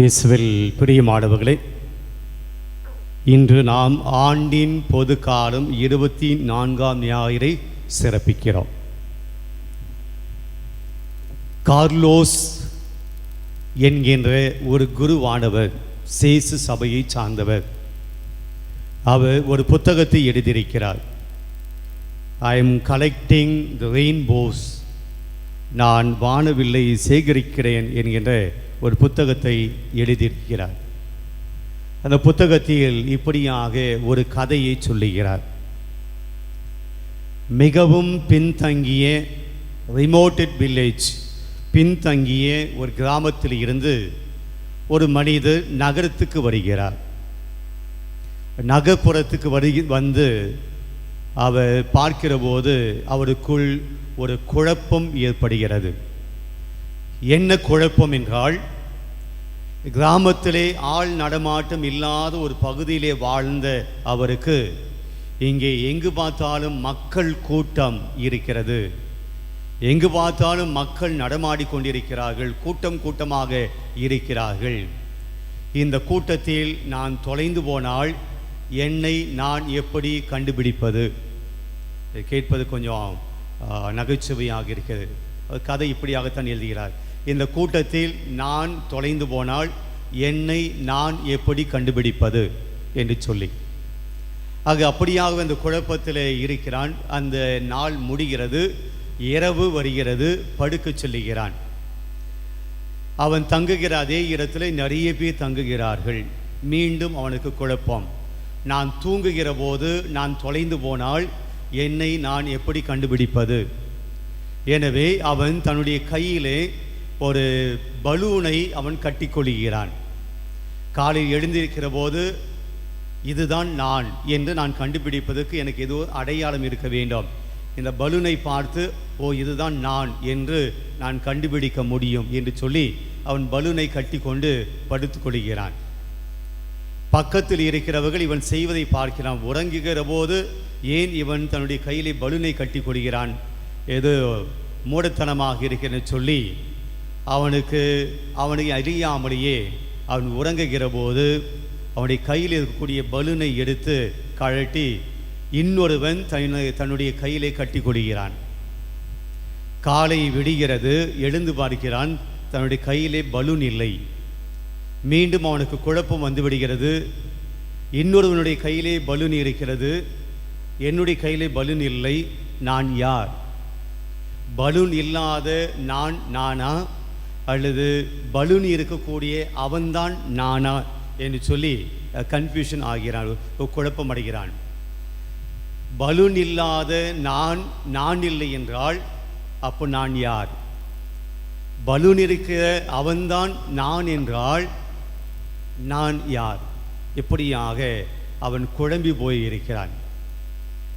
இயேசுவில் பிரியமானவர்களே இன்று நாம் ஆண்டின் பொது காலம் இருபத்தி நான்காம் ஞாயிறை சிறப்பிக்கிறோம். கார்லோஸ் என்கின்ற ஒரு குருவானவர் சேசு சபையை சார்ந்தவர் அவர் ஒரு புத்தகத்தை எழுதியிருக்கிறார். I am collecting the rainbows நான் வானவில்லை சேகரிக்கிறேன் என்கின்ற ஒரு புத்தகத்தை எழுதியிருக்கிறார். அந்த புத்தகத்தில் இப்படியாக ஒரு கதையை சொல்லுகிறார். மிகவும் பின்தங்கிய ரிமோட்டட் வில்லேஜ் பின்தங்கிய ஒரு கிராமத்தில் இருந்து ஒரு மனிதர் நகரத்துக்கு வருகிறார். நகர்ப்புறத்துக்கு வரு வந்து அவர் பார்க்கிற போது அவருக்குள் ஒரு குழப்பம் ஏற்படுகிறது. என்ன குழப்பம் என்றால் கிராமத்திலே ஆள் நடமாட்டம் இல்லாத ஒரு பகுதியிலே வாழ்ந்த அவருக்கு இங்கே எங்கு பார்த்தாலும் மக்கள் கூட்டம் இருக்கிறது. எங்கு பார்த்தாலும் மக்கள் நடமாடிக்கொண்டிருக்கிறார்கள் கூட்டம் கூட்டமாக இருக்கிறார்கள். இந்த கூட்டத்தில் நான் தொலைந்து போனால் என்னை நான் எப்படி கண்டுபிடிப்பது? கேட்பது கொஞ்சம் நகைச்சுவையாக இருக்கிறது. கதை இப்படியாகத்தான் எழுதுகிறார். இந்த கூட்டத்தில் நான் தொலைந்து போனால் என்னை நான் எப்படி கண்டுபிடிப்பது என்று சொல்லி. ஆக அப்படியாக அந்த குழப்பத்தில் இருக்கிறான். அந்த நாள் முடிகிறது. இரவு வருகிறது. படுக்கச் சொல்லுகிறான். அவன் தங்குகிற அதே இடத்துல நிறைய பேர் தங்குகிறார்கள். மீண்டும் அவனுக்கு குழப்பம். நான் தூங்குகிற போது நான் தொலைந்து போனால் என்னை நான் எப்படி கண்டுபிடிப்பது? எனவே அவன் தன்னுடைய கையிலே ஒரு பலூனை அவன் கட்டிக்கொள்கிறான். காலையில் எழுந்திருக்கிற போது இதுதான் நான் என்று நான் கண்டுபிடிப்பதற்கு எனக்கு ஏதோ அடையாளம் இருக்க வேண்டும். இந்த பலூனை பார்த்து ஓ இதுதான் நான் என்று நான் கண்டுபிடிக்க முடியும் என்று சொல்லி அவன் பலூனை கட்டி கொண்டு படுத்துக் கொள்கிறான். பக்கத்தில் இருக்கிறவர்கள் இவன் செய்வதை பார்க்கிறான். உறங்குகிற போது ஏன் இவன் தன்னுடைய கையிலே பலூனை கட்டி கொள்கிறான் ஏதோ மூடத்தனமாக இருக்கிறேன்னு சொல்லி அவனுக்கு அவனை அறியாமலேயே அவன் உறங்குகிற போது அவனுடைய கையில் இருக்கக்கூடிய பலூனை எடுத்து கழட்டி இன்னொருவன் தன்னை தன்னுடைய கையிலே கட்டி கொள்கிறான். காலை விடுகிறது எழுந்து பார்க்கிறான் தன்னுடைய கையிலே பலூன் இல்லை. மீண்டும் அவனுக்கு குழப்பம் வந்து விடுகிறது. இன்னொருவனுடைய கையிலே பலூன் இருக்கிறது. என்னுடைய கையிலே பலூன் இல்லை நான் யார்? பலூன் இல்லாத நான் நானா? அல்லது பலூன் இருக்கக்கூடிய அவன்தான் நானா என்று சொல்லி கன்ஃபியூஷன் ஆகிறான் குழப்பம் அடைகிறான். பலூன் இல்லாத நான் நான் இல்லை என்றால் அப்போ நான் யார்? பலூன் இருக்கிற அவன்தான் நான் என்றால் நான் யார்? இப்படியாக அவன் குழம்பி போய் இருக்கிறான்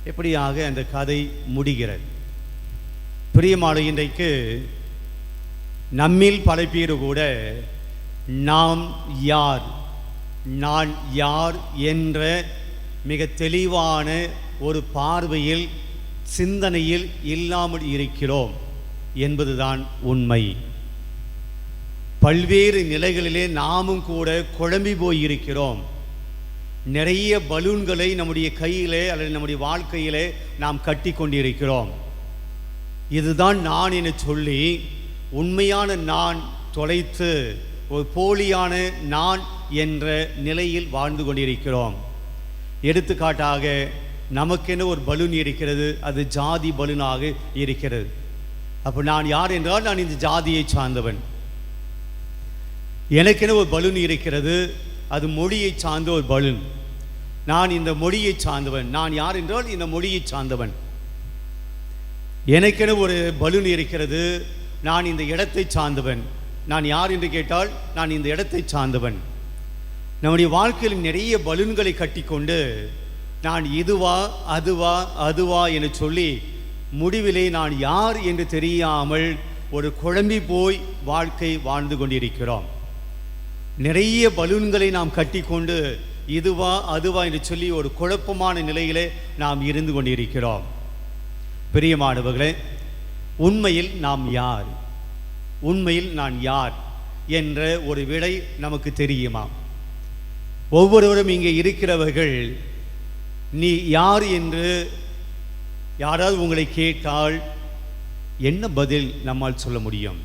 இப்படியாக அந்த கதை முடிகிறது? பிரியமான இன்றைக்கு நம்மில் பல பேர் கூட நாம் யார்? நான் யார் என்ற மிக தெளிவான ஒரு பார்வையில் சிந்தனையில் இல்லாமல் இருக்கிறோம் என்பதுதான் உண்மை. பல்வேறு நிலைகளிலே நாமும் கூட குழம்பி போய் இருக்கிறோம் நிறைய பலூன்களை நம்முடைய கையிலே அல்லது நம்முடைய வாழ்க்கையிலே நாம் கட்டி கொண்டிருக்கிறோம். இதுதான் நான் என சொல்லி உண்மையான நான் தொலைத்து ஒரு போலியான நான் என்ற நிலையில் வாழ்ந்து கொண்டிருக்கிறோம். எடுத்துக்காட்டாக நமக்கென ஒரு பலூன் இருக்கிறது அது ஜாதி பலூனாக இருக்கிறது. அப்போ நான் யார் என்றால் நான் இந்த ஜாதியை சார்ந்தவன். எனக்கென ஒரு பலூன் இருக்கிறது அது மொழியை சார்ந்த ஒரு பலூன். நான் இந்த மொழியை சார்ந்தவன். நான் யார் என்றால் இந்த மொழியை சார்ந்தவன். எனக்கென ஒரு பலூன் இருக்கிறது நான் இந்த இடத்தை சார்ந்தவன். நான் யார் என்று கேட்டால் நான் இந்த இடத்தை சார்ந்தவன். நம்முடைய வாழ்க்கையில் நிறைய பலூன்களை கட்டிக்கொண்டு நான் இதுவா அதுவா அதுவா என சொல்லி முடிவிலே நான் யார் என்று தெரியாமல் ஒரு குழம்பி போய் வாழ்க்கை வாழ்ந்து கொண்டிருக்கிறோம். நிறைய பலூன்களை நாம் கட்டிக்கொண்டு இதுவா அதுவா என்று சொல்லி ஒரு குழப்பமான நிலையிலே நாம் இருந்து கொண்டிருக்கிறோம். பிரியமானவர்களே உண்மையில் நாம் யார்? உண்மையில் நான் யார்? என்ற ஒரு விடை நமக்கு தெரியுமா? ஒவ்வொருவரும் இங்கே இருக்கிறவர்கள் நீ யார் என்று யாராவது உங்களை கேட்டால் என்ன பதில் நம்மால் சொல்ல முடியும்?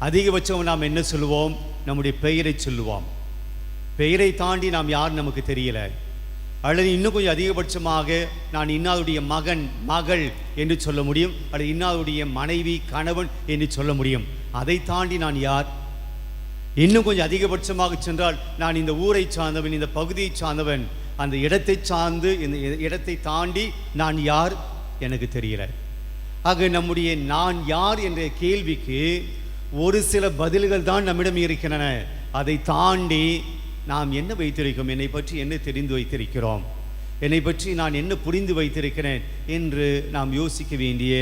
அதிகபட்சம் நாம் என்ன சொல்லுவோம்? நம்முடைய பெயரை சொல்லுவோம். பெயரை தாண்டி நாம் யார் நமக்கு தெரியலை. அல்லது இன்னும் கொஞ்சம் அதிகபட்சமாக நான் இன்னாருடைய மகன் மகள் என்று சொல்ல முடியும். அல்லது இன்னாருடைய மனைவி கணவன் என்று சொல்ல முடியும். அதை தாண்டி நான் யார்? இன்னும் கொஞ்சம் அதிகபட்சமாக சென்றால் நான் இந்த ஊரை சார்ந்தவன் இந்த பகுதியை சார்ந்தவன். அந்த இடத்தை சார்ந்து இந்த இடத்தை தாண்டி நான் யார்? எனக்கு தெரியல. ஆக நம்முடைய நான் யார் என்ற கேள்விக்கு ஒரு சில பதில்கள் தான் நம்மிடம் இருக்கின்றன. அதை தாண்டி நாம் என்ன வைத்திருக்கிறோம்? என்னை பற்றி என்ன தெரிந்து வைத்திருக்கிறோம்? என்னை பற்றி நான் என்ன புரிந்து வைத்திருக்கிறேன்? என்று நாம் யோசிக்க வேண்டிய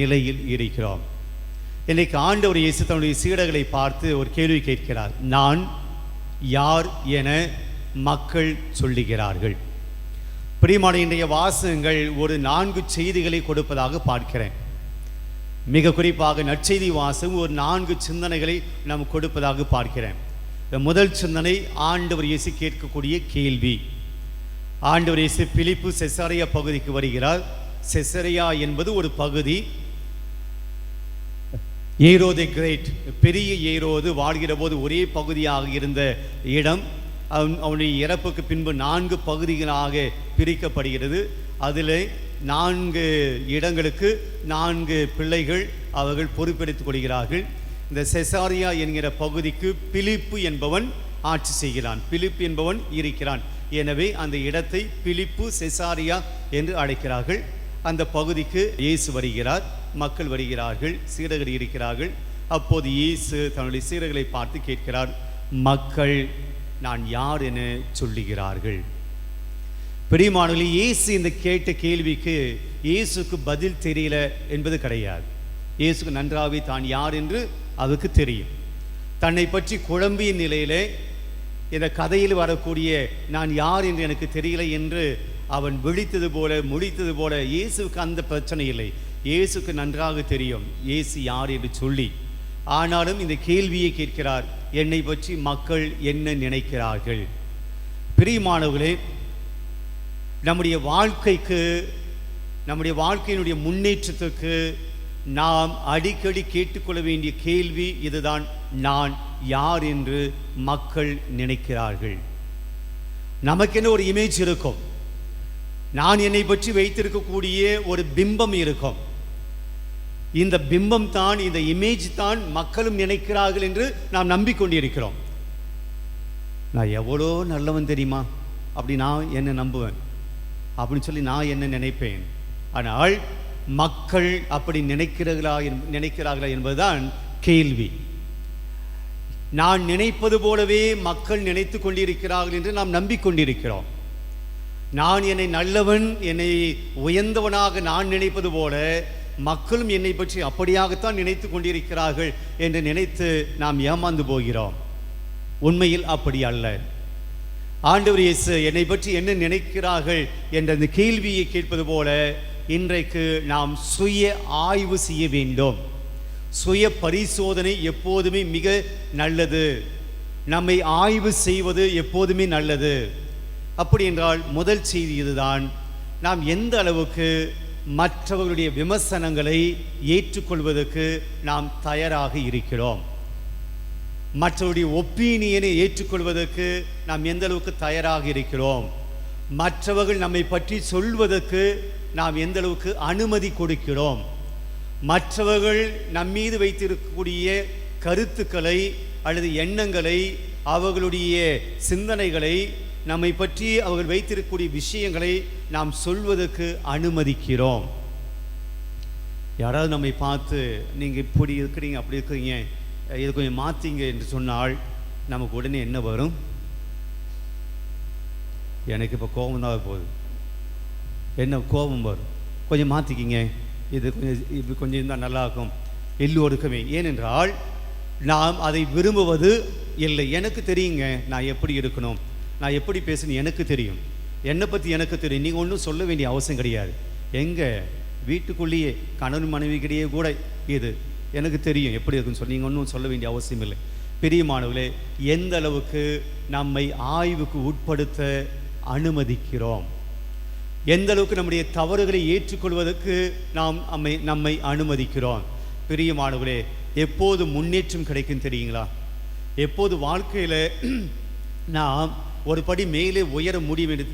நிலையில் இருக்கிறோம். இன்றைக்கு ஆண்டவர் இயேசு தன்னுடைய சீடர்களை பார்த்து ஒரு கேள்வி கேட்கிறார். நான் யார் என மக்கள் சொல்லுகிறார்கள். பிரியமான இன்றைய வாசகங்கள் ஒரு நான்கு செய்திகளை கொடுப்பதாக பார்க்கிறேன். மிக குறிப்பாக நற்செய்தி வாசகம் ஒரு நான்கு சிந்தனைகளை நாம் கொடுப்பதாக பார்க்கிறேன். முதல் சிந்தனை ஆண்டவர் இயேசு கேட்கக்கூடிய கேள்வி. ஆண்டவர் இயேசு பிலிப்பு செசரையா பகுதிக்கு வருகிறார். செசரியா என்பது ஒரு பகுதி. ஏரோது கிரேட். பெரிய ஏரோது வாழ்கிற போது ஒரே பகுதியாக இருந்த இடம். அவன் அவனுடைய இறப்புக்கு பின்பு நான்கு பகுதிகளாக பிரிக்கப்படுகிறது. அதில் நான்கு இடங்களுக்கு நான்கு பிள்ளைகள் அவர்கள் பொறுப்பெடுத்துக் கொள்கிறார்கள். இந்த செசாரியா என்கிற பகுதிக்கு பிலிப்பு என்பவன் ஆட்சி செய்கிறான். பிலிப்பு என்பவன் இருக்கிறான். எனவே அந்த இடத்தை பிலிப்பு செசாரியா என்று அழைக்கிறார்கள். அந்த பகுதிக்கு இயேசு வருகிறார். மக்கள் வருகிறார்கள். சீடர்கள் இருக்கிறார்கள். அப்போது இயேசு தன்னுடைய சீடர்களை பார்த்து கேட்கிறார் மக்கள் நான் யார் என சொல்லுகிறார்கள்? பெரியமானவர்கள் இயேசு இந்த கேட்ட கேள்விக்கு இயேசுக்கு பதில் தெரியல என்பது கிடையாது. இயேசுக்கு நன்றாகவே தான் யார்? என்று அதுக்கு தெரியும். தன்னை பற்றி குழம்பிய நிலையிலே இந்த கதையில் வரக்கூடிய நான் யார் என்று எனக்கு தெரியல என்று அவன் விழித்தது போல முழித்தது போல இயேசுவுக்கு அந்த பிரச்சனை இல்லை. இயேசுக்கு நன்றாக தெரியும் இயேசு யார் என்று சொல்லி. ஆனாலும் இந்த கேள்வியை கேட்கிறார் என்னை பற்றி மக்கள் என்ன நினைக்கிறார்கள்? பிரியமானவர்களே நம்முடைய வாழ்க்கைக்கு நம்முடைய வாழ்க்கையினுடைய முன்னேற்றத்துக்கு நாம் அடிக்கடி கேட்டுக்கொள்ள வேண்டிய கேள்வி இதுதான். நான் யார் என்று மக்கள் நினைக்கிறார்கள். நமக்கென்ன ஒரு இமேஜ் இருக்கும்? நான் என்னை பற்றி வைத்திருக்கக்கூடிய ஒரு பிம்பம் இருக்கும். இந்த பிம்பம் தான் இந்த இமேஜ் தான் மக்களும் நினைக்கிறார்கள் என்று நாம் நம்பிக்கொண்டிருக்கிறோம். நான் எவ்வளோ நல்லவன் தெரியுமா? அப்படி நான் என்ன நம்புவேன்? அப்படின்னு சொல்லி நான் என்ன நினைப்பேன்? ஆனால் மக்கள் அப்படி நினைக்கிறார்களா என்- நினைக்கிறார்களா என்பதுதான் கேள்வி. நான் நினைப்பது போலவே மக்கள் நினைத்து கொண்டிருக்கிறார்கள் என்று நாம் நம்பிக்கொண்டிருக்கிறோம். நான் என்னை நல்லவன் என்னை உயர்ந்தவனாக நான் நினைப்பது போல மக்களும் என்னை பற்றி அப்படியாகத்தான் நினைத்து கொண்டிருக்கிறார்கள் என்று நினைத்து நாம் ஏமாந்து போகிறோம். உண்மையில் அப்படி அல்ல. ஆண்டவர் இயேசு என்னை பற்றி என்ன நினைக்கிறார்கள் என்ற அந்த கேள்வியை கேட்பது போல இன்றைக்கு நாம் சுய ஆய்வு செய்ய வேண்டும். சுய பரிசோதனை எப்போதுமே மிக நல்லது. நம்மை ஆய்வு செய்வது எப்போதுமே நல்லது. அப்படி என்றால் முதல் செய்தி இதுதான். நாம் எந்த அளவுக்கு மற்றவர்களுடைய விமர்சனங்களை ஏற்றுக்கொள்வதற்கு நாம் தயாராக இருக்கிறோம். மற்றவருடைய ஒப்பீனியனை ஏற்றுக்கொள்வதற்கு நாம் எந்த அளவுக்கு தயாராக இருக்கிறோம். மற்றவர்கள் நம்மை பற்றி சொல்வதற்கு நாம் எந்த அளவுக்கு அனுமதி கொடுக்கிறோம்? மற்றவர்கள் நம்மீது வைத்திருக்கக்கூடிய கருத்துக்களை அல்லது எண்ணங்களை அவர்களுடைய சிந்தனைகளை நம்மை பற்றி அவர்கள் வைத்திருக்கக்கூடிய விஷயங்களை நாம் சொல்வதற்கு அனுமதிக்கிறோம். யாராவது நம்மை பார்த்து நீங்கள் இப்படி இருக்கிறீங்க அப்படி இருக்கிறீங்க இதை கொஞ்சம் மாற்றிங்க என்று சொன்னால் நமக்கு உடனே என்ன வரும்? எனக்கு இப்போ கோபம் தான் போகுது. என்ன கோபம் வரும். கொஞ்சம் மாற்றிக்கிங்க இது கொஞ்சம் இது கொஞ்சம் இருந்தால் நல்லா இருக்கும் எல்லோருக்குமே. ஏனென்றால் நாம் அதை விரும்புவது இல்லை. எனக்கு தெரியுங்க நான் எப்படி இருக்கணும். நான் எப்படி பேசணும் எனக்கு தெரியும். என்னை பற்றி எனக்கு தெரியும். நீங்கள் ஒன்றும் சொல்ல வேண்டிய அவசியம் கிடையாது. எங்கே? வீட்டுக்குள்ளேயே. கணவன் மனைவிக்கிடையே கூட இது. எனக்கு தெரியும் எப்படி இருக்குன்னு சொல்லி. நீங்கள் ஒன்றும் சொல்ல வேண்டிய அவசியம் இல்லை. பிரியமானவர்களே எந்த அளவுக்கு நம்மை ஆய்வுக்கு உட்படுத்த அனுமதிக்கிறோம்? எந்த அளவுக்கு நம்முடைய தவறுகளை ஏற்றுக்கொள்வதற்கு நாம் நம்மை நம்மை அனுமதிக்கிறோம். பிரியமானவர்களே எப்போது முன்னேற்றம் கிடைக்கும் தெரியுங்களா? எப்போது வாழ்க்கையில் நாம் ஒரு படி மேலே உயர முடியும் என்று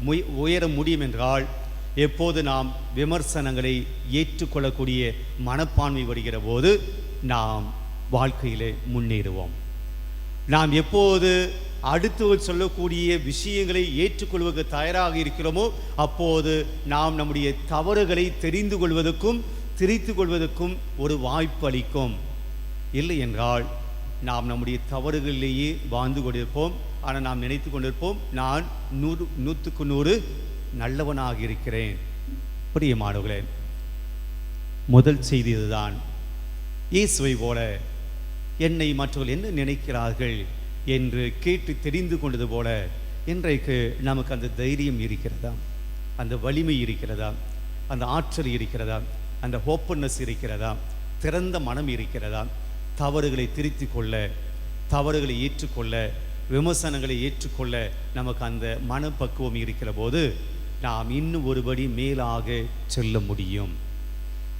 முய- உயர முடியும் என்றால் எப்போது நாம் விமர்சனங்களை ஏற்றுக்கொள்ளக்கூடிய மனப்பான்மை வருகிற போது நாம் வாழ்க்கையிலே முன்னேறுவோம். நாம் எப்போது அடுத்தவர் சொல்லக்கூடிய விஷயங்களை ஏற்றுக்கொள்வதற்கு தயாராக இருக்கிறோமோ அப்போது நாம் நம்முடைய தவறுகளை தெரிந்து கொள்வதற்கும் திரித்து கொள்வதற்கும் ஒரு வாய்ப்பு அளிக்கும். இல்லை என்றால் நாம் நம்முடைய தவறுகளிலேயே வாழ்ந்து கொண்டிருப்போம். ஆனால் நாம் நினைத்து கொண்டிருப்போம் நான் நூறு நூற்றுக்கு நூறு நல்லவனாக இருக்கிறேன். பிரியமானவர்களே முதல் செய்தி இதுதான். இயேசுவை போல என்னை மற்றவர்கள் என்ன நினைக்கிறார்கள்? என்று கேட்டு தெரிந்து கொண்டது போல இன்றைக்கு நமக்கு அந்த தைரியம் இருக்கிறதா? அந்த வலிமை இருக்கிறதா? அந்த ஆற்றல் இருக்கிறதா? அந்த ஹோப்பன்னஸ் இருக்கிறதா? திறந்த மனம் இருக்கிறதா? தவறுகளை திருத்தி கொள்ள தவறுகளை ஏற்றுக்கொள்ள விமர்சனங்களை ஏற்றுக்கொள்ள நமக்கு அந்த மனப்பக்குவம் இருக்கிற போது நாம் இன்னும் ஒருபடி மேலாக செல்ல முடியும்.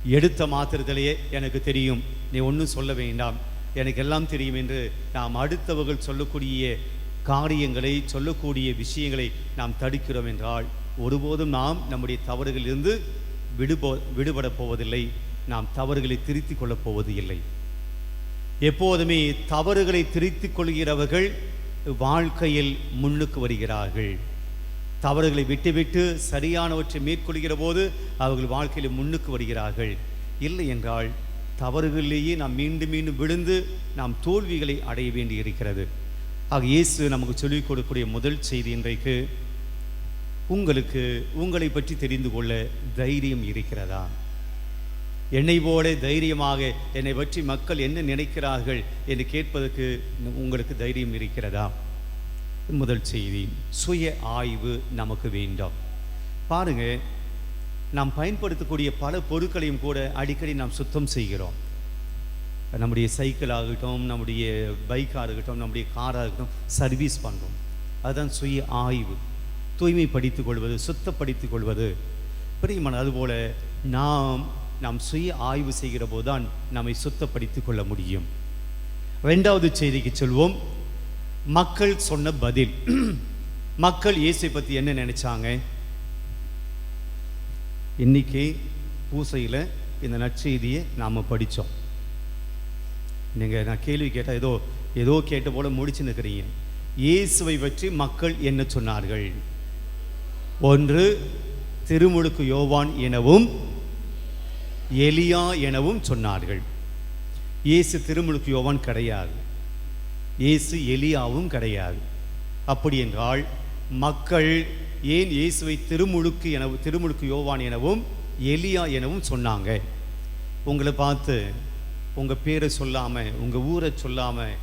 எடுத்த மாத்திரத்திலேயே எனக்கு தெரியும் நீ ஒன்றும் சொல்ல வேண்டாம். எனக்கு எல்லாம் தெரியும் என்று நாம் அடுத்தவர்கள் சொல்லக்கூடிய காரியங்களை சொல்லக்கூடிய விஷயங்களை நாம் தடுக்கிறோம் என்றால் ஒருபோதும் நாம் நம்முடைய தவறுகளிலிருந்து விடுபோ விடுபடப் போவதில்லை. நாம் தவறுகளை திருத்திக் கொள்ளப் போவது இல்லை எப்போதுமே தவறுகளை திருத்திக் கொள்கிறவர்கள் வாழ்க்கையில் முன்னுக்கு வருகிறார்கள். தவறுகளை விட்டுவிட்டு சரியானவற்றை மேற்கொள்கிற போது அவர்கள் வாழ்க்கையில் முன்னுக்கு வருகிறார்கள். இல்லை என்றால் தவறுகளிலேயே நாம் மீண்டும் மீண்டும் விழுந்து நாம் தோல்விகளை அடைய வேண்டி இருக்கிறது ஆக இயேசு நமக்கு சொல்லிக் கொடுக்கக்கூடிய முதல் செய்தி இன்றைக்கு உங்களுக்கு உங்களை பற்றி தெரிந்து கொள்ள தைரியம் இருக்கிறதா? என்னை போல தைரியமாக என்னை பற்றி மக்கள் என்ன நினைக்கிறார்கள் என்று கேட்பதற்கு உங்களுக்கு தைரியம் இருக்கிறதா? முதல் செய்தி சுய ஆய்வு நமக்கு வேண்டாம். பாருங்க நாம் பயன்படுத்தக்கூடிய பல பொருட்களையும் கூட அடிக்கடி நாம் சுத்தம் செய்கிறோம். நம்முடைய சைக்கிள் ஆகட்டும் நம்முடைய பைக்காக இருக்கட்டும் நம்முடைய காராக இருக்கட்டும் சர்வீஸ் பண்ணுறோம் அதுதான் சுய ஆய்வு. தூய்மைப்படுத்திக் கொள்வது சுத்தப்படுத்திக் கொள்வது. பிரியமான அதுபோல் நாம் நாம் சுய ஆய்வு செய்கிற போது தான் நம்மை சுத்தப்படுத்திக் கொள்ள முடியும். ரெண்டாவது செய்திக்கு செல்வோம். மக்கள் சொன்ன பதில். மக்கள் இயேசை பற்றி என்ன நினைச்சாங்க? இன்னைக்கு பூசையில் இந்த நற்செய்தியை நாம் படித்தோம் நீங்கள் நான் கேள்வி கேட்டால் ஏதோ ஏதோ கேட்ட போல முடிச்சு நிற்கிறீங்க இயேசுவை பற்றி மக்கள் என்ன சொன்னார்கள்? ஒன்று திருமுழுக்கு யோவான் எனவும் எலியா எனவும் சொன்னார்கள். இயேசு திருமுழுக்கு யோவான் கிடையாது. இயேசு எலியாவும் கிடையாது. அப்படி என்றால் மக்கள் ஏன் இயேசுவை திருமுழுக்கு எனவும் திருமுழுக்கு யோவான் எனவும் எலியா எனவும் சொன்னாங்க? உங்களை பார்த்து உங்கள் பேரை சொல்லாமல் உங்கள் ஊரை சொல்லாமல்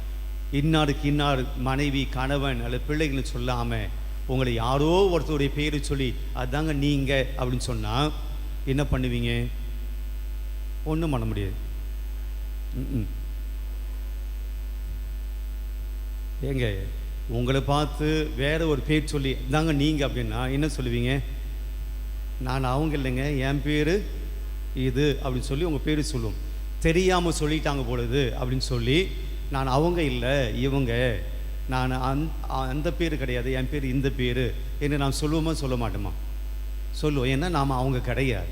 இன்னாருக்கு இன்னார் மனைவி கணவன் அல்லது பிள்ளைகளை சொல்லாமல் உங்களை யாரோ ஒருத்தருடைய பேரை சொல்லி அதாங்க நீங்கள் அப்படின்னு சொன்னால் என்ன பண்ணுவீங்க? ஒன்றும் பண்ண முடியாது. ஏங்க உங்களை பார்த்து வேறு ஒரு பேர் சொல்லி இந்தாங்க நீங்கள் அப்படின்னா என்ன சொல்லுவீங்க? நான் அவங்க இல்லைங்க என் பேர் இது அப்படின்னு சொல்லி உங்கள் பேர் சொல்லுவோம் தெரியாமல் சொல்லிட்டாங்க பொழுது அப்படின்னு சொல்லி நான் அவங்க இல்லை இவங்க. நான் அந் அந்த பேர் கிடையாது என் பேர் இந்த பேர் என்று நான் சொல்லுவோமா சொல்ல மாட்டோமா? சொல்லுவோம். ஏன்னா நாம் அவங்க கிடையாது.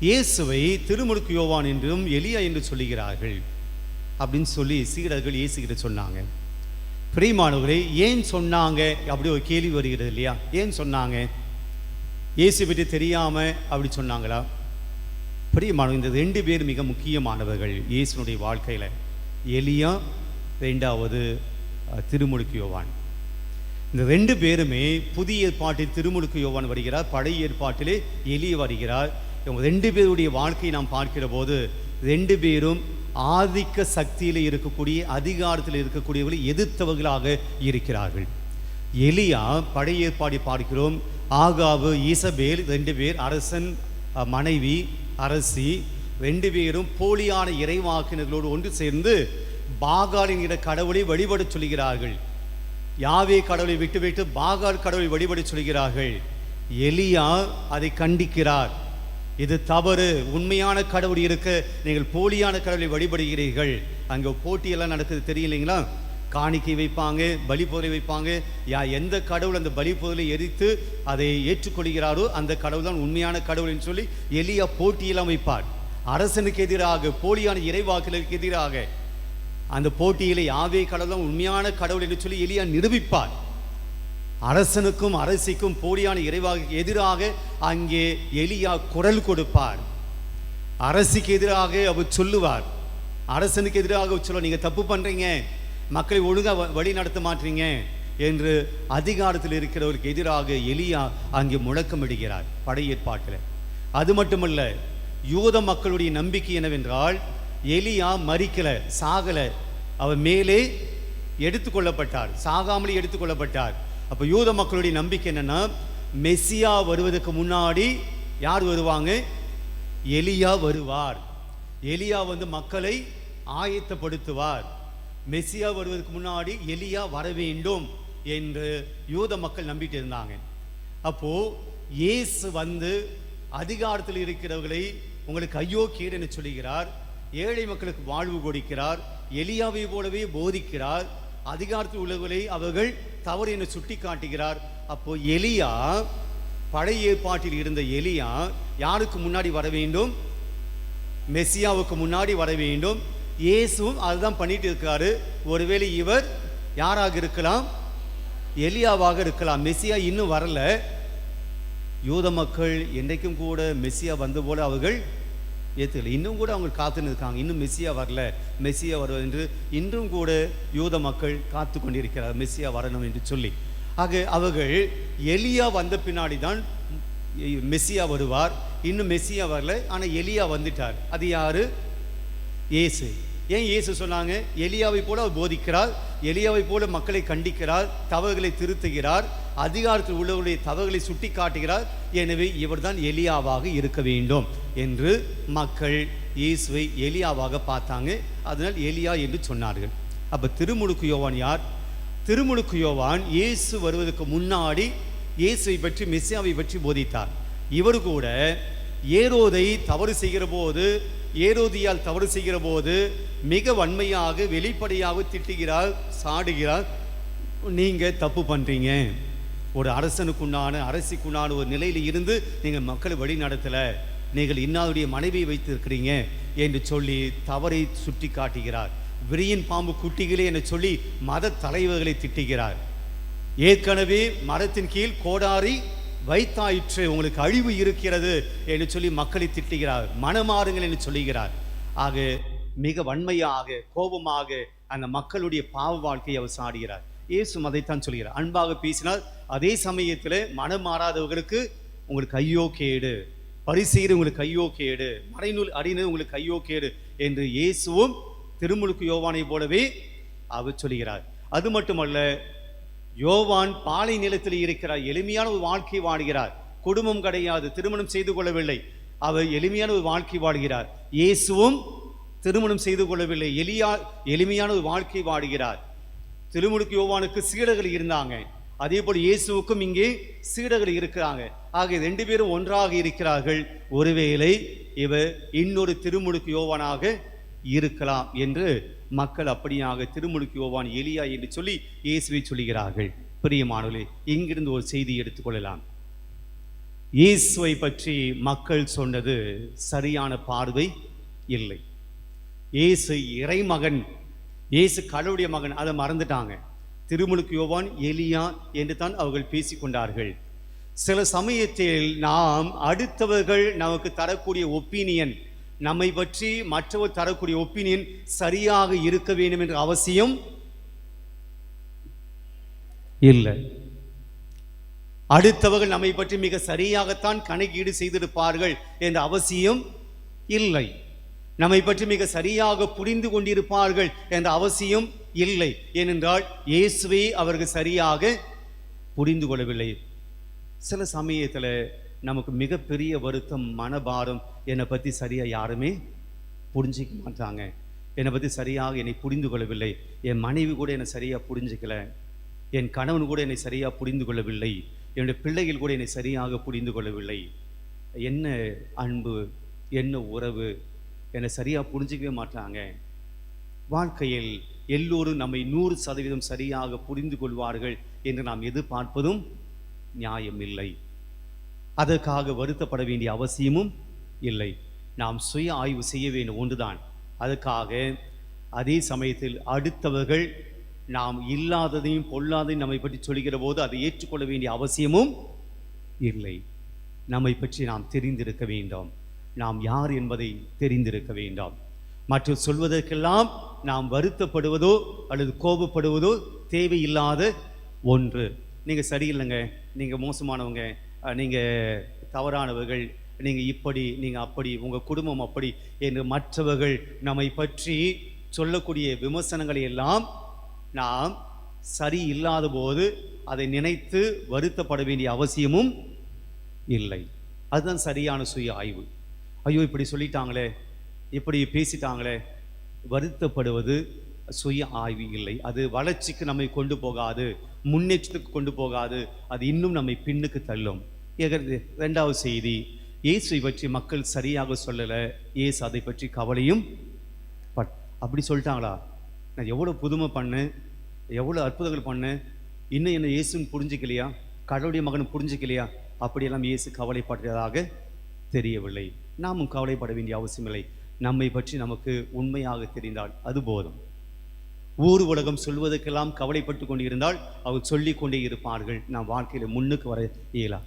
இயேசுவை திருமுழுக்கு யோவான் என்றும் எலியா என்று சொல்லுகிறார்கள் அப்படின்னு சொல்லி சீடர்கள் இயேசுகிட்ட சொன்னாங்க. பிரியமானவர்களே ஏன் சொன்னாங்க? அப்படி ஒரு கேள்வி வருகிறது இல்லையா? ஏன் சொன்னாங்க? இயேசு பற்றி தெரியாமல் அப்படி சொன்னாங்களா? பிரியமானவங்க இந்த ரெண்டு பேர் மிக முக்கியமானவர்கள் இயேசுனுடைய வாழ்க்கையில். எலியா ரெண்டாவது திருமுழுக்கு யோவான். இந்த ரெண்டு பேருமே புதிய ஏற்பாட்டில் திருமுழுக்கு யோவான் வருகிறார். பழைய ஏற்பாட்டிலே எலி வருகிறார். இவங்க ரெண்டு பேருடைய வாழ்க்கையை நாம் பார்க்கிற போது ரெண்டு பேரும் ஆதிக்க சக்தியில் இருக்கக்கூடிய அதிகாரத்தில் இருக்கக்கூடியவர்களை எதிர்த்தவர்களாக இருக்கிறார்கள். எலியா பழைய ஏற்பாடு பார்க்கிறோம். ஆகாவு ஈசபேல் ரெண்டு பேர் அரசன் மனைவி அரசி ரெண்டு பேரும் போலியான இறைவாக்கினர்களோடு ஒன்று சேர்ந்து பாகால் என்கிற கடவுளை வழிபடச் சொல்கிறார்கள். யாவே கடவுளை விட்டுவிட்டு பாகால் கடவுளை வழிபடச் சொல்கிறார்கள். எலியா அதை கண்டிக்கிறார். இது தவறு உண்மையான கடவுள் இருக்கு. நீங்கள் போலியான கடவுளை வழிபடுகிறீர்கள். அங்கே போட்டியெல்லாம் நடக்குது தெரியலைங்களா? காணிக்கை வைப்பாங்க பலி பொருளை வைப்பாங்க. யா எந்த கடவுள் அந்த பலி பொருளை எரித்து அதை ஏற்றுக்கொள்கிறாரோ அந்த கடவுள் தான் உண்மையான கடவுள்னு சொல்லி எளிய போட்டியெல்லாம் வைப்பார் அரசனுக்கு எதிராக போலியான இறைவாக்கலுக்கு எதிராக அந்த போட்டியிலே யாவே கடவுள் தான் உண்மையான கடவுள் என்று சொல்லி எளியா நிரூபிப்பார். அரசனுக்கும் அரசிக்கும் போலியான இறைவாக்கு எதிராக அங்கே எலியா குரல் கொடுப்பார். அரசுக்கு எதிராக அவர் சொல்லுவார். அரசனுக்கு எதிராக சொல்லுவார். நீங்கள் தப்பு பண்ணுறீங்க மக்களை ஒழுங்காக வ- வழி நடத்த மாட்டீங்க என்று அதிகாரத்தில் இருக்கிறவருக்கு எதிராக எலியா அங்கே முழக்கமிடுகிறார் படையேற்பாட்டில். அது மட்டுமல்ல யூத மக்களுடைய நம்பிக்கை என்னவென்றால் எலியா மறிக்கலை சாகலை. அவர் மேலே எடுத்துக்கொள்ளப்பட்டார் சாகாமலே எடுத்துக்கொள்ளப்பட்டார் அப்போ யூத மக்களுடைய நம்பிக்கை என்னன்னா மெஸ்ஸியா வருவதற்கு முன்னாடி யார் வருவாங்க? எலியா வருவார். எலியா வந்து மக்களை ஆயத்தப்படுத்துவார். மெஸ்ஸியா வருவதற்கு முன்னாடி எலியா வர வேண்டும் என்று யூத மக்கள் நம்பிட்டு இருந்தாங்க. அப்போது இயேசு வந்து அதிகாரத்தில் இருக்கிறவர்களை உங்களுக்கு ஐயோ கீடுன்னு சொல்லுகிறார். ஏழை மக்களுக்கு வாழ்வு கொடுக்கிறார். எலியாவை போலவே போதிக்கிறார். அதிகாரத்தில் உள்ளவர்களை அவர்கள் தவறு என்று சுட்டி காட்டுகிறார் அப்போ எலியா பழைய ஏற்பாட்டில் இருந்த எலியா யாருக்கு முன்னாடி வர வேண்டும்? மெஸ்ஸியாவுக்கு முன்னாடி வர வேண்டும். இயேசுவும் அதுதான் பண்ணிட்டு இருக்காரு. ஒருவேளை இவர் யாராக இருக்கலாம்? எலியாவாக இருக்கலாம். மெஸ்ஸியா இன்னும் வரல. யூத மக்கள் என்றைக்கும் கூட மெஸ்ஸியா வந்த போல அவர்கள் ஏற்றுக்கல இன்னும் கூட அவங்க காத்துன்னு இருக்காங்க. இன்னும் மெஸ்ஸியா வரல. மெஸ்ஸியா வருவது என்று இன்றும் கூட யூத மக்கள் காத்து கொண்டிருக்கிறார். மெஸ்ஸியா வரணும் என்று சொல்லி. ஆக அவர்கள் எலியா வந்த பின்னாடி தான் மெஸ்ஸியா வருவார். இன்னும் மெஸ்ஸியா வரல. ஆனால் எலியா வந்துட்டார். அது யாரு? இயேசு. ஏன் இயேசு சொன்னாங்க? எலியாவை போல அவர் போதிக்கிறார். எலியாவை போல மக்களை கண்டிக்கிறார். தவறுகளை திருத்துகிறார். அதிகாரத்தில் உள்ளவர்களுடைய தவறுகளை சுட்டி காட்டுகிறார் எனவே இவர்தான் எலியாவாக இருக்க வேண்டும் என்று மக்கள் இயேசுவை எலியாவாக பார்த்தாங்க. அதனால் எலியா என்று சொன்னார்கள். அப்போ திருமுழுக்கு யோவான் யார்? திருமுழுக்கு யோவான் இயேசு வருவதற்கு முன்னாடி இயேசுவை பற்றி மெஸ்ஸியாவை பற்றி போதித்தார். இவர் கூட ஏரோதை தவறு செய்கிற போது ஏரோதியால் தவறு செய்கிற போது மிக வன்மையாக வெளிப்படையாக திட்டுகிறார் சாடுகிறார். நீங்கள் தப்பு பண்ணுறீங்க ஒரு அரசனுக்குண்டான அரசிக்குண்டான ஒரு நிலையில் இருந்து நீங்கள் மக்களை வழி நடத்தலை நீங்கள் இன்னாருடைய மனைவியை வைத்திருக்கிறீங்க என்று சொல்லி தவறை சுட்டி காட்டுகிறார். விரியின் பாம்பு குட்டிகளே என்று சொல்லி மத தலைவர்களை திட்டுகிறார். ஏற்கனவே மரத்தின் கீழ் கோடாரி வைத்தாயிற்று உங்களுக்கு அழிவு இருக்கிறது என்று சொல்லி மக்களை திட்டுகிறார். மனமாறுங்கள் என்று சொல்லுகிறார். ஆக மிக வன்மையாக கோபமாக அந்த மக்களுடைய பாவ வாழ்க்கையை அவர் சாடுகிறார். இயேசு அதைத்தான் சொல்கிறார் அன்பாக பேசினால் அதே சமயத்தில் மனம் மாறாதவர்களுக்கு உங்களுக்கு ஐயோ கேடு. பரிசெய்து உங்களுக்கு ஐயோ கேடு. மறைநூல் அறிந்தது உங்களுக்கு ஐயோ கேடு என்று இயேசுவும் திருமுழுக்கு யோவானை போலவே அவர் சொல்கிறார். அது மட்டுமல்ல யோவான் பாலை நிலத்தில் இருக்கிறார். எளிமையான ஒரு வாழ்க்கை வாழ்கிறார். குடும்பம் கிடையாது திருமணம் செய்து கொள்ளவில்லை. அவர் எளிமையான ஒரு வாழ்க்கை வாழ்கிறார். இயேசுவும் திருமணம் செய்து கொள்ளவில்லை. எளியா எளிமையான ஒரு வாழ்க்கை வாழ்கிறார் திருமுழுக்கு யோவானுக்கு சீடர்கள் இருந்தாங்க. அதே போல் இயேசுவுக்கும் இங்கே சீடர்கள் இருக்கிறாங்க. ஆக ரெண்டு பேரும் ஒன்றாக இருக்கிறார்கள். ஒருவேளை இவர் இன்னொரு திருமுழுக்கு யோவானாக இருக்கலாம் என்று மக்கள் அப்படியாக திருமுழுக்கு யோவான் எலியா என்று சொல்லி இயேசுவை சொல்லுகிறார்கள். பிரியமானவர்களே இங்கிருந்து ஒரு செய்தி எடுத்துக்கொள்ளலாம். இயேசுவை பற்றி மக்கள் சொன்னது சரியான பார்வை இல்லை. இயேசு இறைமகன் இயேசு கடவுளுடைய மகன் அதை மறந்துட்டாங்க. திருமுழுக்கு யோவான் எலியா என்று தான் அவர்கள் பேசிக்கொண்டார்கள். சில சமயத்தில் நாம் அடுத்தவர்கள் நமக்கு தரக்கூடிய ஒப்பீனியன் நம்மை பற்றி மற்றவர் தரக்கூடிய ஒப்பீனியன் சரியாக இருக்க வேண்டும் என்ற அவசியம் இல்லை. அடுத்தவர்கள் நம்மை பற்றி மிக சரியாகத்தான் கணக்கீடு செய்திருப்பார்கள் என்ற அவசியம் இல்லை. நம்மை பற்றி மிக சரியாக புரிந்து கொண்டிருப்பார்கள் என்ற அவசியம் இல்லை. ஏனென்றால் இயேசுவை அவர்கள் சரியாக புரிந்து கொள்ளவில்லை. சில சமயத்தில் நமக்கு மிகப்பெரிய வருத்தம் மனபாரம் என்னை பற்றி சரியாக யாருமே புரிஞ்சிக்க மாட்டாங்க. என்னை பற்றி சரியாக என்னை புரிந்து கொள்ளவில்லை. என் மனைவி கூட என்னை சரியாக புரிஞ்சிக்கல. என் கணவன் கூட என்னை சரியாக புரிந்து கொள்ளவில்லை. என்னுடைய பிள்ளைகள் கூட என்னை சரியாக புரிந்து கொள்ளவில்லை. என்ன அன்பு என்ன உறவு என்னை சரியாக புரிஞ்சிக்கவே மாட்டாங்க. வாழ்க்கையில் எல்லோரும் நம்மை நூறு சதவீதம் சரியாக புரிந்து கொள்வார்கள் என்று நாம் எதிர்பார்ப்பதும் நியாயம் இல்லை அதற்காக வருத்தப்பட வேண்டிய அவசியமும் இல்லை. நாம் சுய ஆய்வு செய்ய வேண்டும் ஒன்றுதான். அதுக்காக அதே சமயத்தில் அடுத்தவர்கள் நாம் இல்லாததையும் பொல்லாதையும் நம்மை பற்றி சொல்கிற போது அதை ஏற்றுக்கொள்ள வேண்டிய அவசியமும் இல்லை. நம்மை பற்றி நாம் தெரிந்திருக்க வேண்டும். நாம் யார் என்பதை தெரிந்திருக்க வேண்டாம். மற்றும் சொல்வதற்கெல்லாம் நாம் வருத்தப்படுவதோ அல்லது கோபப்படுவதோ தேவையில்லாத ஒன்று. நீங்கள் சரியில்லைங்க. நீங்கள் மோசமானவங்க. நீங்கள் தவறானவர்கள். நீங்கள் இப்படி நீங்கள் அப்படி உங்கள் குடும்பம் அப்படி என்று மற்றவர்கள் நம்மை பற்றி சொல்லக்கூடிய விமர்சனங்களை எல்லாம் நாம் சரி இல்லாத போது அதை நினைத்து வருத்தப்பட வேண்டிய அவசியமும் இல்லை. அதுதான் சரியான சுய ஆய்வு. ஐயோ இப்படி சொல்லிட்டாங்களே. இப்படி பேசிட்டாங்களே வருத்தப்படுவது சுய ஆய்வு இல்லை. அது வளர்ச்சிக்கு நம்மை கொண்டு போகாது முன்னேற்றத்துக்கு கொண்டு போகாது அது இன்னும் நம்மை பின்னுக்கு தள்ளும். ரெண்டாவது செய்தி இயேசுவை பற்றி மக்கள் சரியாக சொல்லலை. இயேசு அதை பற்றி கவலையும் பட் அப்படி சொல்லிட்டாங்களா? நான் எவ்வளோ புதுமை பண்ணேன் எவ்வளோ அற்புதங்கள் பண்ணேன் இன்னும் என்ன இயேசுன்னு புரிஞ்சிக்கலையா? கடவுளுடைய மகன் புரிஞ்சிக்கலையா? அப்படியெல்லாம் இயேசு கவலைப்படுறதாக தெரியவில்லை. நாமும் கவலைப்பட வேண்டிய அவசியமில்லை நம்மை பற்றி நமக்கு உண்மையாக தெரிந்தால் அது போதும். ஊர் உலகம் சொல்வதற்கெல்லாம் கவலைப்பட்டு கொண்டிருந்தால் அவர் சொல்லிக் கொண்டே இருப்பார்கள். நாம் வாழ்க்கையில் முன்னுக்கு வர இயலாம்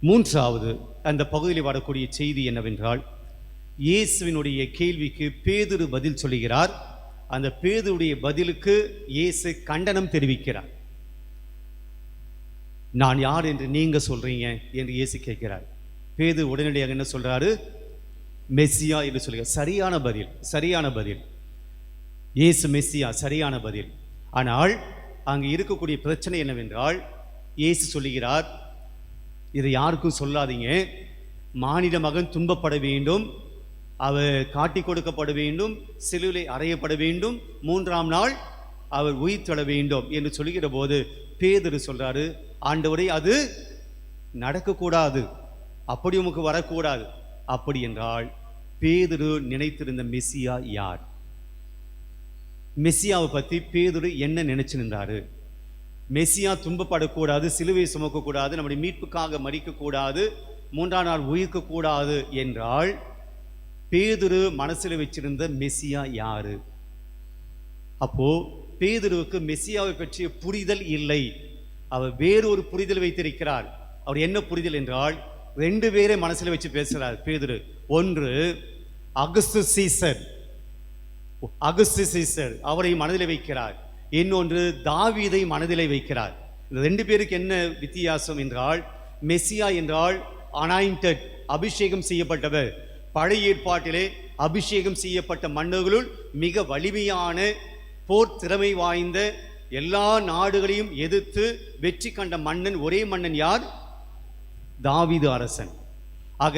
மூன்றாவது அந்த பகுதியில் வரக்கூடிய செய்தி என்னவென்றால் இயேசுவினுடைய கேள்விக்கு பேதுரு பதில் சொல்லுகிறார். அந்த பேதுருடைய பதிலுக்கு இயேசு கண்டனம் தெரிவிக்கிறார். நான் யார் என்று நீங்க சொல்றீங்க? என்று இயேசு கேட்கிறார். பேது உடனடியாக என்ன சொல்றாரு? மெஸ்ஸியா என்று சொல்லுகிறார் சரியான பதில் சரியான பதில். இயேசு மெஸ்ஸியா சரியான பதில். ஆனால் அங்கு இருக்கக்கூடிய பிரச்சனை என்னவென்றால் இயேசு சொல்லுகிறார் இதை யாருக்கும் சொல்லாதீங்க. மானிட மகன் துன்பப்பட வேண்டும் அவர் காட்டி கொடுக்கப்பட வேண்டும் சிலுவிலை அறையப்பட வேண்டும் மூன்றாம் நாள் அவர் உயிர் தொட வேண்டும் என்று சொல்லுகிற போது பேதுரு சொல்றாரு ஆண்டவரை அது நடக்கக்கூடாது. அப்படி உமக்கு வரக்கூடாது. அப்படி என்றால் பேதுரு நினைத்திருந்த மெஸ்ஸியா யார்? மெஸ்ஸியாவை பற்றி பேதுரு என்ன நினைச்சு நின்றாரு? மெஸ்ஸியா துன்பப்படக்கூடாது சிலுவை சுமக்கக்கூடாது நம்முடைய மீட்புக்காக மறிக்கக்கூடாது மூன்றாம் நாள் உயிர்க்கக்கூடாது என்றால் பேதுரு மனசில் வச்சிருந்த மெஸ்ஸியா யாரு? அப்போ பேதுருவுக்கு மெஸ்ஸியாவை பற்றிய புரிதல் இல்லை. அவர் வேறு ஒரு புரிதல் வைத்திருக்கிறார். அவர் என்ன புரிதல் என்றால் ரெண்டு பேரை மனசில் வச்சு பேசுகிறார் பேதுரு. ஒன்று அகஸ்து சீசர் அகஸ்து சீசர் அவரை மனதில் வைக்கிறார். இன்னொன்று தாவீதை மனதிலே வைக்கிறார். இந்த ரெண்டு பேருக்கு என்ன வித்தியாசம் என்றால் மெஸ்ஸியா என்றால் அனாயிண்டட் அபிஷேகம் செய்யப்பட்டவர். பழைய ஏற்பாட்டிலே அபிஷேகம் செய்யப்பட்ட மன்னர்களுள் மிக வலிமையான போர் திறமை வாய்ந்த எல்லா நாடுகளையும் எதிர்த்து வெற்றி கண்ட மன்னன் ஒரே மன்னன் யார்? தாவீது அரசன். ஆக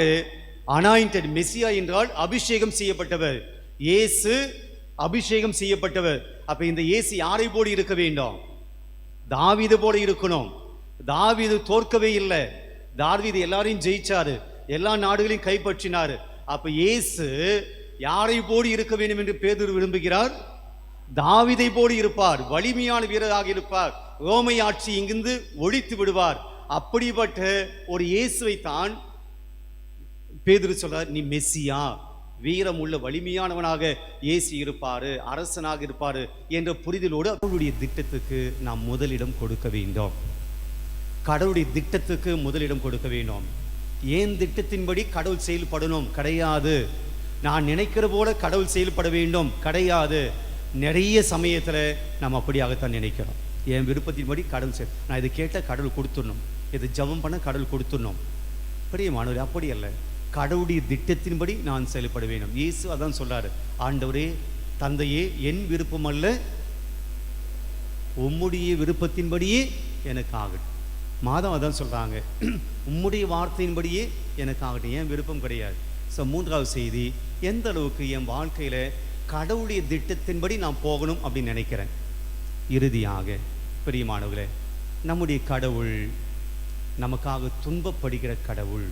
அனாயிண்டட் மெஸ்ஸியா என்றால் அபிஷேகம் செய்யப்பட்டவர். இயேசு அபிஷேகம் செய்யப்பட்டவர். அப்ப இந்த இயேசு யாரை போல இருக்க வேண்டும்? தாவீது போல இருக்கணும். தாவீது தோற்கவே இல்லை. தாவீது எல்லாரையும் ஜெயிச்சாரு. எல்லா நாடுகளையும் கைப்பற்றினார். அப்ப இயேசு யாரை போல இருக்க வேண்டும் என்று பேதூர் விரும்புகிறார்? தாவீதை போல இருப்பார். வலிமையான வீரராக இருப்பார். ரோமை ஆட்சி இங்கிருந்து ஒழித்து விடுவார். அப்படிப்பட்ட ஒரு இயேசுவை தான் பேதுரு சொல்றார் நீ மெஸ்ஸியா? வீரம் உள்ள வலிமையானவனாக ஏசி இருப்பாரு அரசனாக இருப்பாரு என்ற புரிதலோடு அவருடைய திட்டத்துக்கு நாம் முதலிடம் கொடுக்க வேண்டும். கடவுளுடைய திட்டத்துக்கு முதலிடம் கொடுக்க வேண்டும். ஏன் திட்டத்தின்படி கடவுள் செயல்படணும்? கிடையாது. நான் நினைக்கிற போல கடவுள் செயல்பட வேண்டும். கிடையாது. நிறைய சமயத்தில் நாம் அப்படியாகத்தான் நினைக்கிறோம். என் விருப்பத்தின்படி கடவுள் செய் நான் இதை கேட்டால் கடவுள் கொடுத்துடணும். இது ஜெபம் பண்ண கடவுள் கொடுத்துடணும். பிரியமானவர் அப்படி அல்ல. கடவுளுடைய திட்டத்தின்படி நான் செயல்பட வேண்டும். இயேசு அதான் சொல்றாரு. ஆண்டவரே தந்தையே என் விருப்பம் அல்ல உம்முடைய விருப்பத்தின்படியே எனக்கு ஆகட்டும். மாதம் அதான் சொல்றாங்க. உம்முடைய வார்த்தையின்படியே எனக்கு ஆகட்டும். என் விருப்பம் கிடையாது. ஸோ மூன்றாவது செய்தி எந்த அளவுக்கு என் வாழ்க்கையில கடவுளுடைய திட்டத்தின்படி நான் போகணும் அப்படின்னு நினைக்கிறேன்? இறுதியாக பிரியமானவர்களே நம்முடைய கடவுள் நமக்காக துன்பப்படுகிற கடவுள்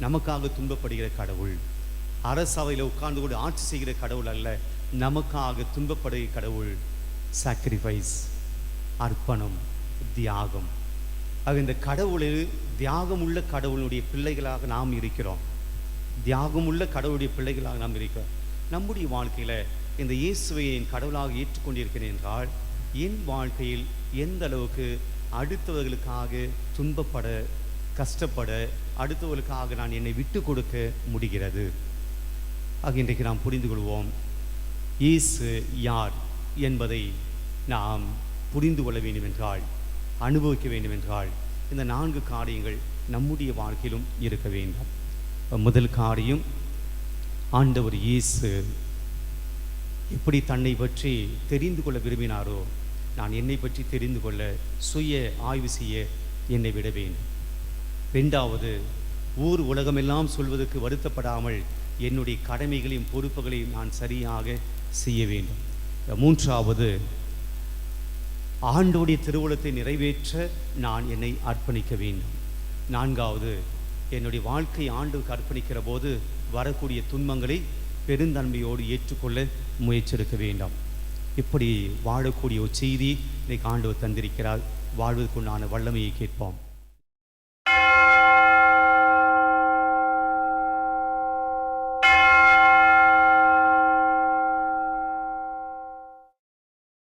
நமக்காக துன்பப்படுகிற கடவுள். அரசவையில் உட்கார்ந்து கொண்டு ஆட்சி செய்கிற கடவுள் அல்ல நமக்காக துன்பப்படுகிற கடவுள். சாக்ரிஃபைஸ் அர்ப்பணம் தியாகம். ஆக இந்த கடவுளில் தியாகம் உள்ள கடவுளுடைய பிள்ளைகளாக நாம் இருக்கிறோம். தியாகமுள்ள கடவுளுடைய பிள்ளைகளாக நாம் இருக்கிறோம். நம்முடைய வாழ்க்கையில் இந்த இயேசுவை என் கடவுளாக ஏற்றுக்கொண்டிருக்கிறேன் என்றால் என் வாழ்க்கையில் எந்த அளவுக்கு அடுத்தவர்களுக்காக துன்பப்பட கஷ்டப்பட அடுத்தவர்களுக்காக நான் என்னை விட்டு கொடுக்க முடிகிறது. ஆக இன்றைக்கு நாம் புரிந்து கொள்வோம் ஈசு யார் என்பதை நாம் புரிந்து கொள்ள வேண்டும் என்றால் அனுபவிக்க வேண்டும் என்றால் இந்த நான்கு காரியங்கள் நம்முடைய வாழ்க்கையிலும் இருக்க வேண்டும். முதல் காரியம் ஆண்டவர் இயேசு எப்படி தன்னை பற்றி தெரிந்து கொள்ள விரும்பினாரோ நான் என்னை பற்றி தெரிந்து கொள்ள சுய ஆய்வு செய்ய என்னை விட வேண்டும். ரெண்டாவது ஊர் உலகமெல்லாம் சொல்வதற்கு வருத்தப்படாமல் என்னுடைய கடமைகளையும் பொறுப்புகளையும் நான் சரியாக செய்ய வேண்டும். மூன்றாவது ஆண்டோடைய திருவுளத்தை நிறைவேற்ற நான் என்னை அர்ப்பணிக்க வேண்டும். நான்காவது என்னுடைய வாழ்க்கை ஆண்டுக்கு அர்ப்பணிக்கிற போது வரக்கூடிய துன்பங்களை பெருந்தன்மையோடு ஏற்றுக்கொள்ள முயற்சிருக்க வேண்டாம். இப்படி வாழக்கூடிய ஒரு செய்தி இன்னைக்கு ஆண்டவர் தந்திருக்கிறார். வாழ்வதற்குண்டான வல்லமையை கேட்போம்.